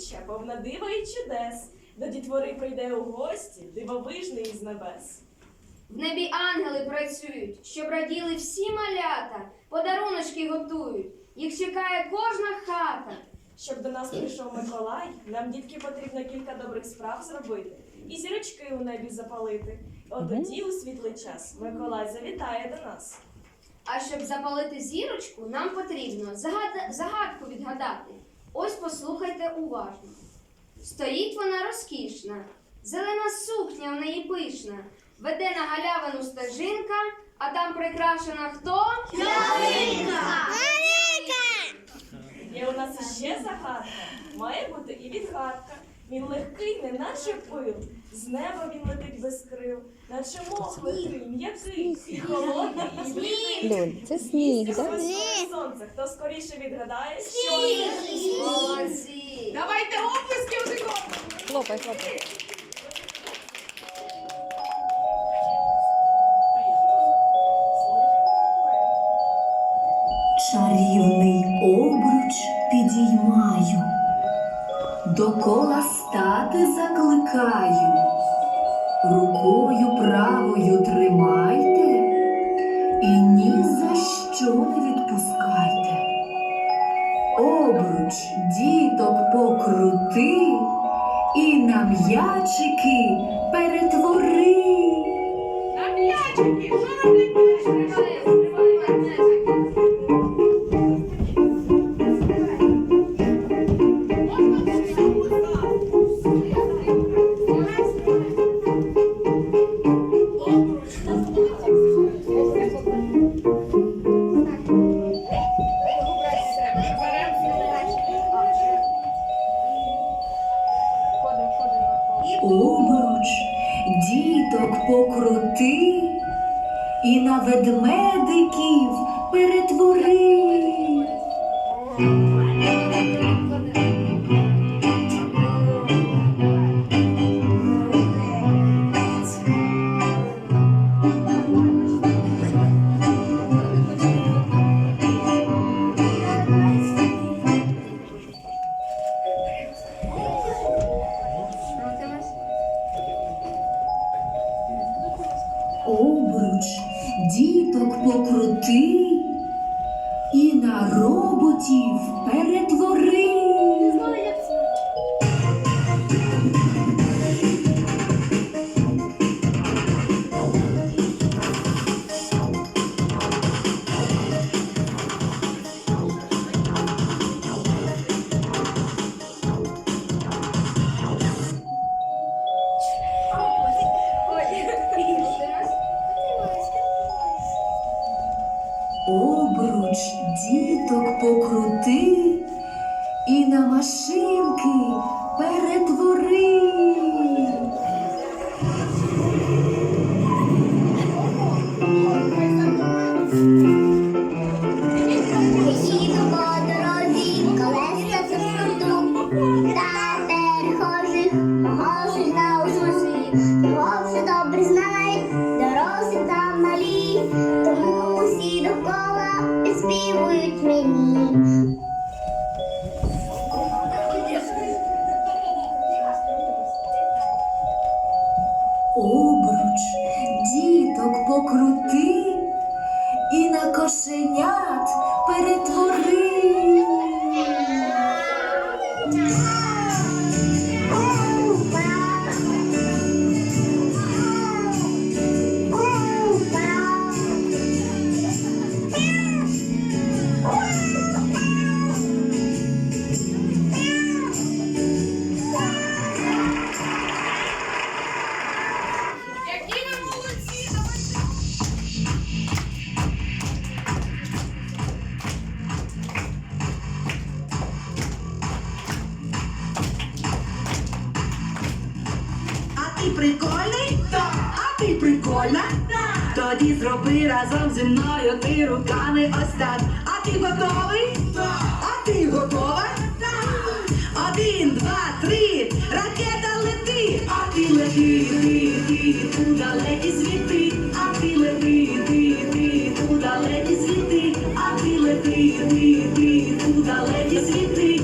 таємнича, повна дива і чудес. До дітвори прийде у гості, дивовижний із небес. В небі ангели працюють, щоб раділи всі малята, подаруночки готують. Їх чекає кожна хата. Щоб до нас прийшов Миколай, нам дітки потрібно кілька добрих справ зробити і зірочки у небі запалити. От тоді у світлий час Миколай завітає до нас. А щоб запалити зірочку, нам потрібно загад- загадку відгадати. Ось послухайте уважно. Стоїть вона розкішна, зелена сукня в неї пишна, веде на галявину стежинка, а там прикрашена хто? Є у нас ще загадка. Має бути і відгадка. Він легкий, не наче пил. З неба він летить без крил, наче мох летить, м'який, і холодний, і. Льоль, це сніг, весною сонце. Хто скоріше відгадає, що Молодці! Давайте оплески один одному. Хлопай, хлопай. Чарівний обруч підіймаю, докола стати закликаю, рукою правою тримайте і ні за що не відпускайте. Обруч діток покрути і на м'ячики перетвори. На м'ячики, що роблять Обруч діток покрути і на ведмедиків перетвори. Діток і на роботів на кошенят перетвори. Тоді зроби разом зі мною ти руками ось так. А ти готовий? А ти готова? Один, два, три, ракета лети, а ти лети, ти, ти, туди леті світи, а ти лети, ти, ти, туди леті світи, а ти лети, ти, ти, туди леті світи.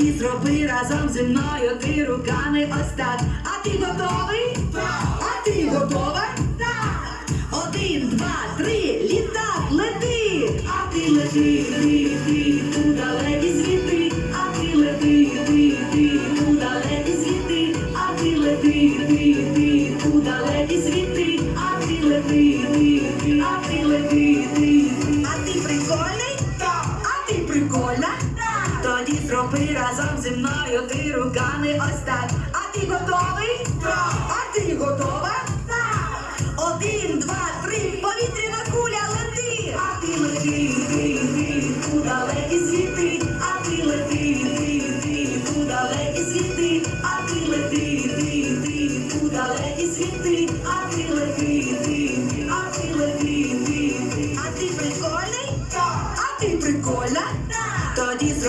і зроби разом зі мною ти руками ось. А ти готовий? Так! А ти готова? Так! Один, два, три, літак, лети, а ти лети, лети. ти.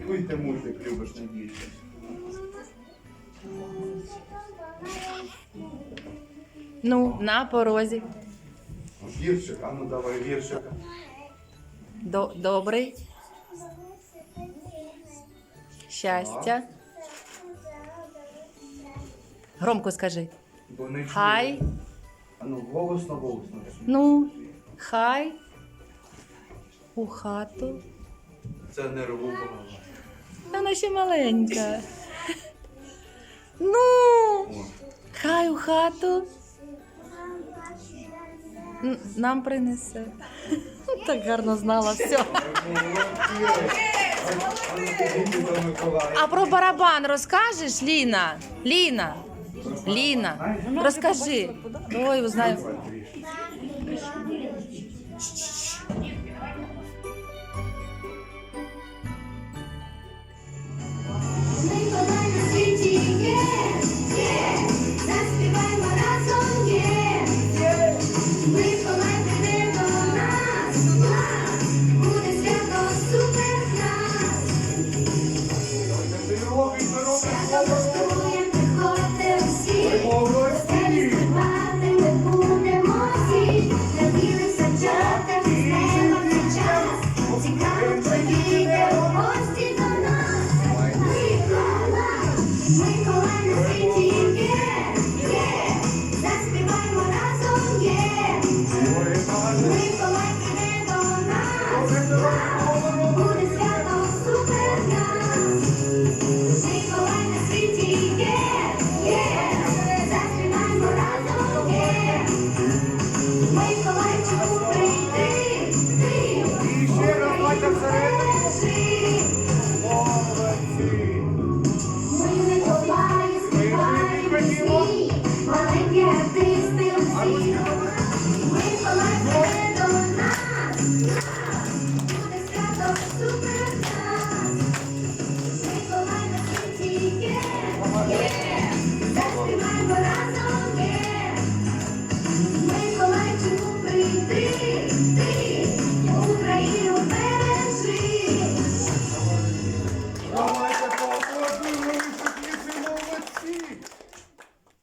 Який ти мультик любиш найбільше? Ну, на порозі. Віршик, а ну давай віршика. До- Добрий. Щастя. Громко скажи. Хай. А ну голосно, голосно. Ну, хай. У хату. Це нервово. Вона ще маленька. Ну, хай у хату нам принесе. Так гарно знала все. А про барабан розкажеш, Ліна? Ліна, Ліна, розкажи. Ой, знаю.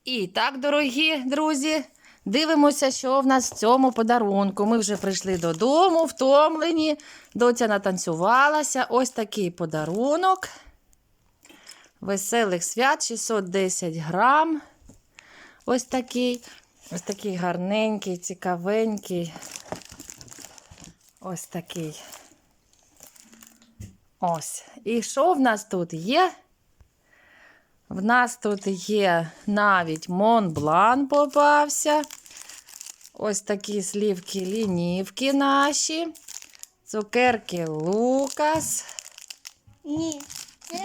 І так, дорогі друзі, дивимося, що в нас в цьому подарунку. Ми вже прийшли додому, втомлені. Доця натанцювалася. Ось такий подарунок. Веселих свят 610 грам. Ось такий. Ось такий гарненький, цікавенький. Ось такий. Ось. І що в нас тут є? В нас тут є навіть Монблан попався. Ось такі слівки лінівки наші. Цукерки Лукас. Ні.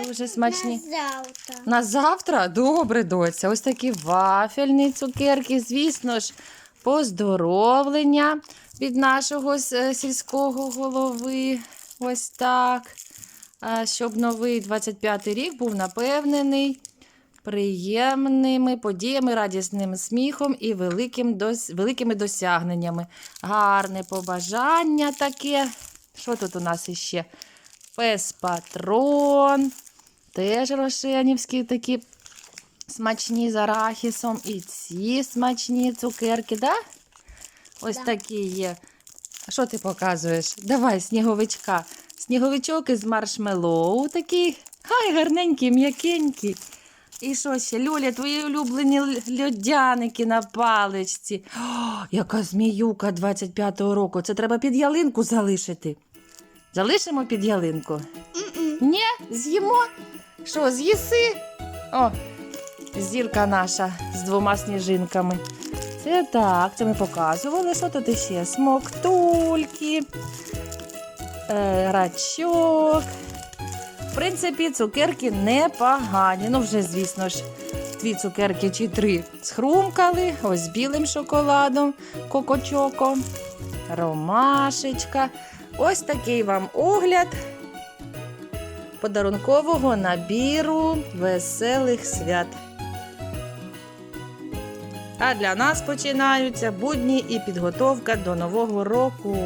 Дуже смачні. Завтра. На завтра? Добре, доця. Ось такі вафельні цукерки. Звісно ж, поздоровлення від нашого сільського голови. Ось так. Щоб новий 25-й рік був напевнений приємними подіями, радісним сміхом і великим дос... великими досягненнями. Гарне побажання таке. Що тут у нас іще? Пес патрон. Теж рошенівські такі смачні з арахісом. І ці смачні цукерки, да? Ось такі є. Що ти показуєш? Давай, сніговичка. Сніговичок із маршмеллоу такий. Хай гарненький, м'якенький. І що ще? Люля, твої улюблені льодяники на паличці. О, яка зміюка 25-го року. Це треба під ялинку залишити. Залишимо під ялинку? Ні, з'їмо. Що, з'їси? О, зірка наша з двома сніжинками. Це так, це ми показували. Що тут іще? Смоктульки, е, рачок. В принципі, цукерки непогані. Ну, вже, звісно ж, дві цукерки чи три схрумкали. Ось білим шоколадом, кокочоко, ромашечка. Ось такий вам огляд подарункового набіру веселих свят. А для нас починаються будні і підготовка до Нового року.